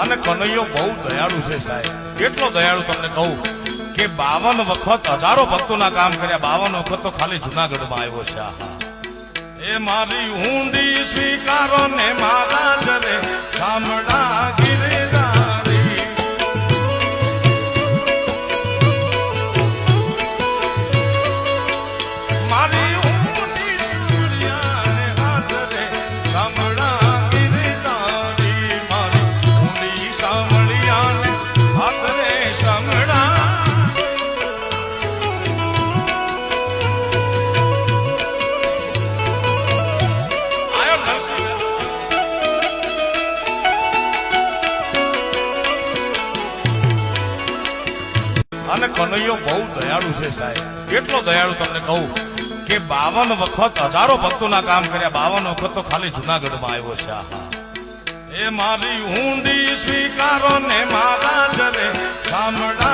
અને કનૈયો બહુ દયાળુ છે સાહેબ. કેટલો દયાળુ તમને કહું કે બાવન વખત હજારો ભક્તોના કામ કર્યા, બાવન વખત તો ખાલી જુનાગઢમાં આવ્યો છે, આહા. એ મારી ઊંડી સ્વીકારો ને મારા જરે શામળા અને કનૈયો બહુ દયાળુ છે સાહેબ. કેટલો દયાળુ તમને કહું કે બાવન વખત હજારો ભક્તોના કામ કર્યા, બાવન વખત તો ખાલી જુનાગઢમાં આવ્યો છે, આહા. એ મારી ઊંડી સ્વીકારો ને મારા જરે શામળા